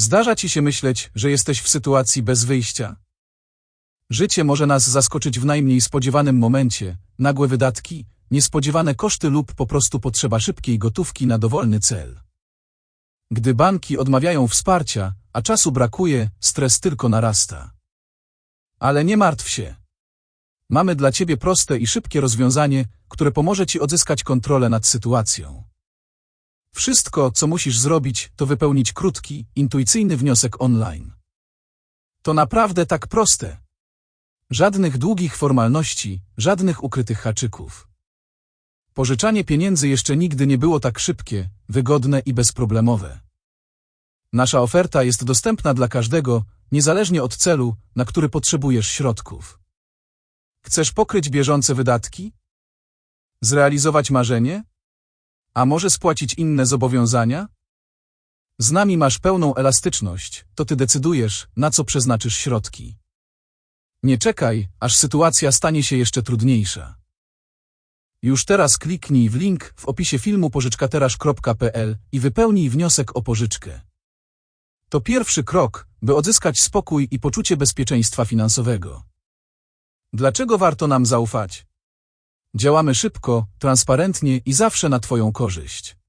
Zdarza ci się myśleć, że jesteś w sytuacji bez wyjścia? Życie może nas zaskoczyć w najmniej spodziewanym momencie, nagłe wydatki, niespodziewane koszty lub po prostu potrzeba szybkiej gotówki na dowolny cel. Gdy banki odmawiają wsparcia, a czasu brakuje, stres tylko narasta. Ale nie martw się. Mamy dla Ciebie proste i szybkie rozwiązanie, które pomoże Ci odzyskać kontrolę nad sytuacją. Wszystko, co musisz zrobić, to wypełnić krótki, intuicyjny wniosek online. To naprawdę tak proste. Żadnych długich formalności, żadnych ukrytych haczyków. Pożyczanie pieniędzy jeszcze nigdy nie było tak szybkie, wygodne i bezproblemowe. Nasza oferta jest dostępna dla każdego, niezależnie od celu, na który potrzebujesz środków. Chcesz pokryć bieżące wydatki? Zrealizować marzenie? A może spłacić inne zobowiązania? Z nami masz pełną elastyczność, to ty decydujesz, na co przeznaczysz środki. Nie czekaj, aż sytuacja stanie się jeszcze trudniejsza. Już teraz kliknij w link w opisie filmu pożyczkateraż.pl i wypełnij wniosek o pożyczkę. To pierwszy krok, by odzyskać spokój i poczucie bezpieczeństwa finansowego. Dlaczego warto nam zaufać? Działamy szybko, transparentnie i zawsze na Twoją korzyść.